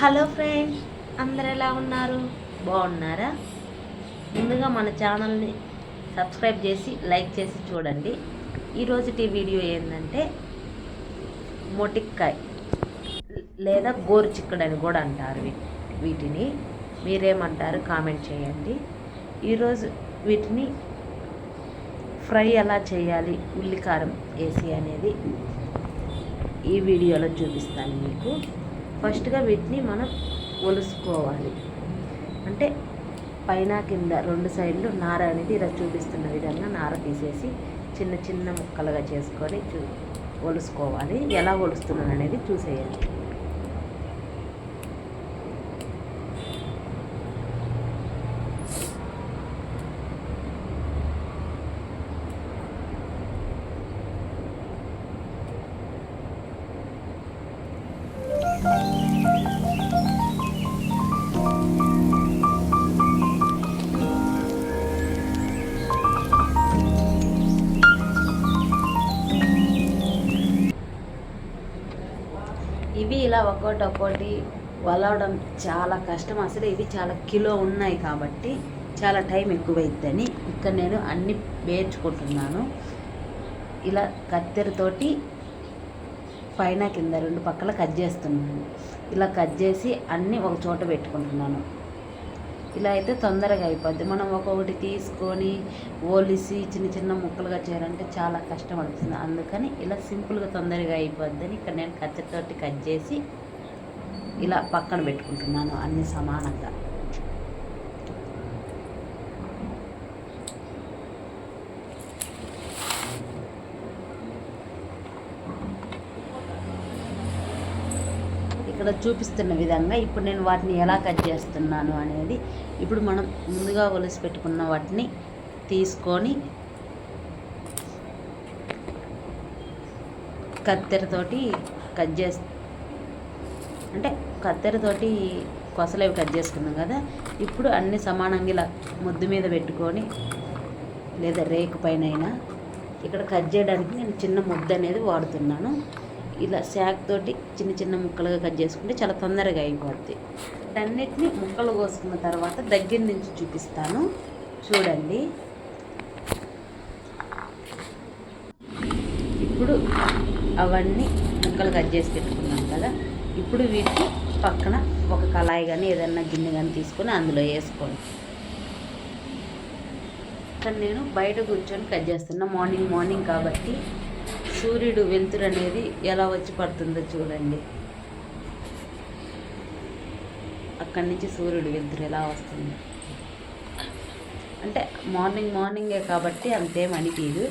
Hello friends అందరు ఎలా ఉన్నారు? బాగున్నారా? ముందుగా మన ఛానల్ని సబ్స్క్రైబ్ చేసి లైక్ చేసి చూడండి. ఈరోజుటి వీడియో ఏంటంటే మొటిక్కాయ్ లేదా గోరు చిక్కుడని కూడా అంటారు వీటిని. మీరేమంటారు? కామెంట్ చేయండి. ఈరోజు వీటిని ఫ్రై ఎలా చేయాలి? ఉల్లికారం వేసి అనేది ఈ వీడియోలో చూపిస్తాను మీకు. ఫస్ట్గా వీటిని మనం ఒలుసుకోవాలి. అంటే పైన కింద రెండు సైడ్లు నార అనేది ఇలా చూపిస్తున్న విధంగా నార తీసేసి చిన్న చిన్న ముక్కలుగా చేసుకొని చూ ఒలుసుకోవాలి. ఎలా ఒలుస్తున్నాను అనేది చూసేయాలి ఇలా ఒక్కోటి ఒక్కోటి వలవడం చాలా కష్టం. అసలు ఇవి చాలా కిలో ఉన్నాయి కాబట్టి చాలా టైం ఎక్కువైద్దని ఇక్కడ నేను అన్ని వేర్చుకుంటున్నాను ఇలా కత్తెరతోటి పైన కింద రెండు పక్కల కట్ చేస్తున్నాను. ఇలా కట్ చేసి అన్నీ ఒక చోట పెట్టుకుంటున్నాను. ఇలా అయితే తొందరగా అయిపోద్ది. మనం ఒక్కొక్కటి తీసుకొని ఓలిసి చిన్న చిన్న ముక్కలుగా చేయాలంటే చాలా కష్టం అనిపిస్తుంది. అందుకని ఇలా సింపుల్గా తొందరగా అయిపోద్దని ఇక్కడ నేను కత్తితోటి కట్ చేసి ఇలా పక్కన పెట్టుకుంటున్నాను అన్ని సమానంగా. ఇక్కడ చూపిస్తున్న విధంగా ఇప్పుడు నేను వాటిని ఎలా కట్ చేస్తున్నాను అనేది ఇప్పుడు మనం ముందుగా ఒలిసి పెట్టుకున్న వాటిని తీసుకొని కత్తెరతోటి కట్ చేసి అంటే కత్తెరతోటి కొసలేవి కట్ చేసుకున్నాం కదా ఇప్పుడు అన్ని సమానంగా ఇలా ముద్దు మీద పెట్టుకొని లేదా రేకు పైన అయినా ఇక్కడ కట్ చేయడానికి నేను చిన్న ముద్ద అనేది వాడుతున్నాను. ఇలా శాక్ తోటి చిన్న చిన్న ముక్కలుగా కట్ చేసుకుంటే చాలా తొందరగా అయిపోద్ది. అన్నిటిని ముక్కలు కోసుకున్న తర్వాత దగ్గర నుంచి చూపిస్తాను. చూడండి. ఇప్పుడు అవన్నీ ముక్కలు కట్ చేసి పెట్టుకున్నాం కదా. ఇప్పుడు వీటికి పక్కన ఒక కళాయి కానీ ఏదన్నా గిన్నె కానీ తీసుకొని అందులో వేసుకోండి. నేను బయట కూర్చొని కట్ చేస్తున్నా మార్నింగ్ మార్నింగ్ కాబట్టి సూర్యుడు వెలుతురు అనేది ఎలా వచ్చి పడుతుందో చూడండి. అక్కడి నుంచి సూర్యుడు వెలుతురు ఎలా వస్తుంది? అంటే మార్నింగ్ మార్నింగే కాబట్టి అంతేం అనిపించదు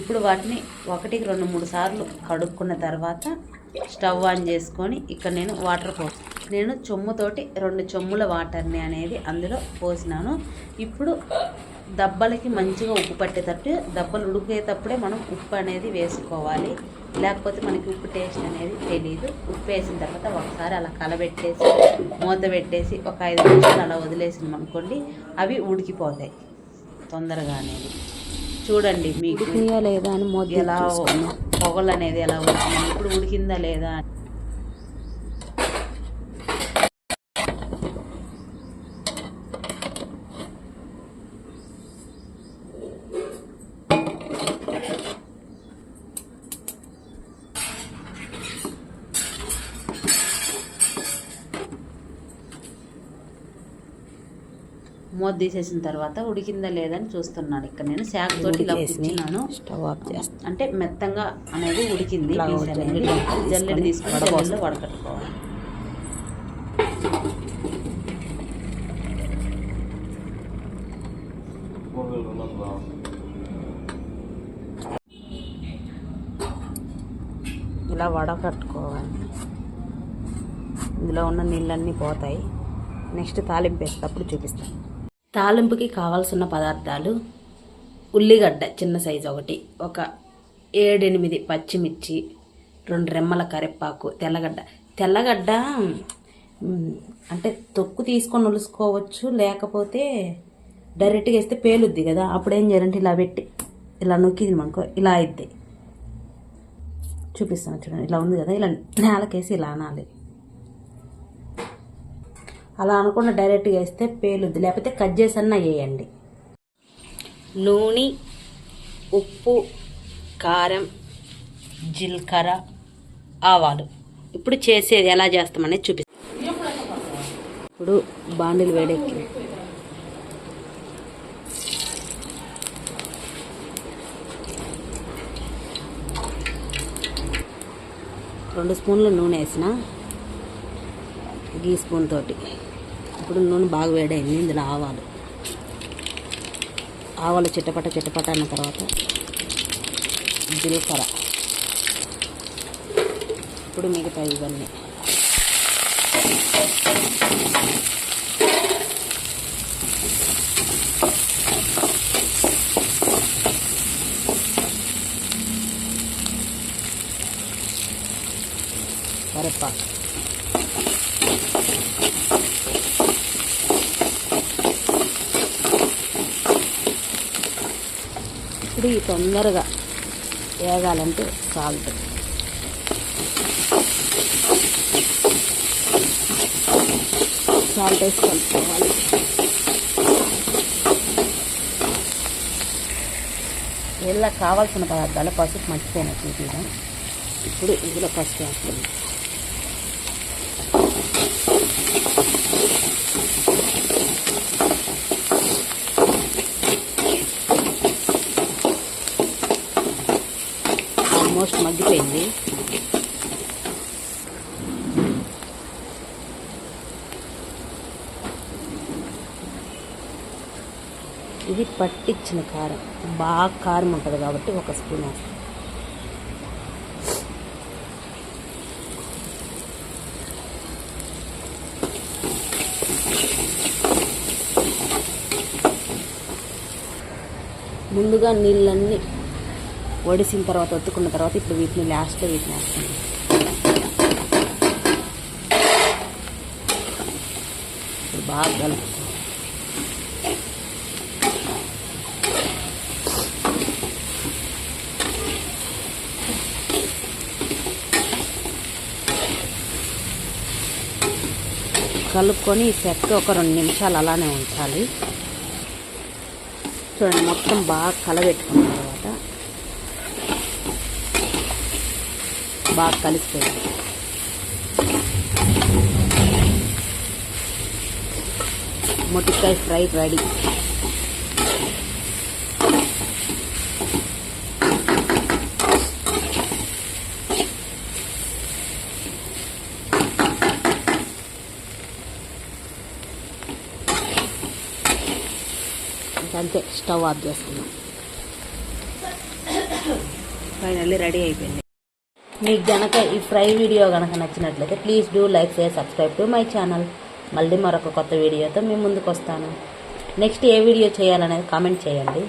ఇప్పుడు వాటిని ఒకటికి రెండు మూడు సార్లు కడుక్కున్న తర్వాత స్టవ్ ఆన్ చేసుకొని ఇక్కడ నేను వాటర్ పో నేను చెమ్ముతోటి రెండు చెమ్ముల వాటర్ని అనేది అందులో పోసినాను. ఇప్పుడు దబ్బలకి మంచిగా ఉప్పు పట్టేటట్టు దబ్బలు ఉడికేటప్పుడే మనం ఉప్పు అనేది వేసుకోవాలి. లేకపోతే మనకి ఉప్పు టేస్ట్ అనేది తెలియదు ఉప్పు వేసిన తర్వాత ఒకసారి అలా కలబెట్టేసి మూత పెట్టేసి ఒక ఐదు నిమిషాలు అలా వదిలేసినాం అనుకోండి అవి ఉడికిపోతాయి తొందరగా అనేది. చూడండి మీకు లేదా అని ఎలా పొగలు అనేది ఎలా వచ్చింది ఇప్పుడు ఉడికిందా లేదా అని. మూత తీసేసిన తర్వాత ఉడికిందా లేదా అని చూస్తున్నాను ఇక్కడ నేను శాఖ తోటి ఇలా కూర్చున్నాను స్టవ్ ఆఫ్ చేస్తాను అంటే మెత్తంగా అనేది ఉడికింది. జల్లెడ తీసుకొని. జల్లెడలో వడకట్టుకోవాలి. ఇలా వడకట్టుకోవాలి. ఇందులో ఉన్న నీళ్ళన్నీ పోతాయి. నెక్స్ట్ తాలింపు వేసేటప్పుడు చూపిస్తాను తాలింపుకి కావాల్సిన పదార్థాలు ఉల్లిగడ్డ చిన్న సైజు ఒకటి ఒక ఏడెనిమిది పచ్చిమిర్చి రెండు రెమ్మల కరివేపాకు తెల్లగడ్డ. తెల్లగడ్డ అంటే తొక్కు తీసుకొని ఉలుసుకోవచ్చు లేకపోతే డైరెక్ట్గా వేస్తే పేలుద్ది కదా. అప్పుడు ఏం చేయాలంటే ఇలా పెట్టి ఇలా నొక్కింది మనకో ఇలా అయిద్ది. చూపిస్తాను చూడండి ఇలా ఉంది కదా ఇలా నేలకేసి ఇలా అనాలి. అలా అనుకుండా డైరెక్ట్గా వేస్తే పేలుద్ది. లేకపోతే కట్ చేసన్నా వేయండి. నూనె ఉప్పు కారం జీలకర్ర ఆవాలు. ఇప్పుడు చేసేది ఎలా చేస్తామనేది చూపిస్తాం. ఇప్పుడు బాండిలు వేడెక్కి. రెండు స్పూన్లు నూనె వేసిన గీ స్పూన్ తోటి. ఇప్పుడు నూనె బాగా వేడైంది ఇందులో ఆవాలు. ఆవాలు చిట్టపట చిట్టపట అన్న తర్వాత జీలకర్ర. ఇప్పుడు మిగతా ఇవన్నీ కరివేపాకు ఇప్పుడు ఈ తొందరగా వేగాలంటే సాల్ట్ సాల్ట్ వేసి కలుపుకోవాలి. ఇలా కావాల్సిన పదార్థాలు పసుపు మర్చిపోయిన ఇప్పుడు ఇందులో పసుపు వేస్తుంది ఇది పట్టించిన కారం. బాగా కారం ఉంటుంది కాబట్టి ఒక స్పూన్ వేస్తాం. ముందుగా నీళ్ళన్నీ వడిసిన తర్వాత ఒత్తుకున్న తర్వాత ఇప్పుడు వీటిని లాస్ట్లో వీటిని వేస్తాం ఇప్పుడు బాగా కలుపు కలుపుకొని ఈ సెట్ ఒక రెండు నిమిషాలు అలానే ఉంచాలి. చూడండి మొత్తం బాగా కలబెట్టుకున్న తర్వాత బాగా కలిసిపోయింది. మొట్టికాయ ఫ్రై రెడీ. అంతే స్టవ్ ఆఫ్ చేసుకున్నాం ఫైనల్లీ రెడీ అయిపోయింది. మీకు గనక ఈ ఫ్రై వీడియో గనక నచ్చినట్లయితే please do like share subscribe to my channel. మళ్ళీ మరొక కొత్త వీడియోతో మీ ముందుకు వస్తాను నెక్స్ట్ ఏ వీడియో చేయాలనేది కామెంట్ చేయండి.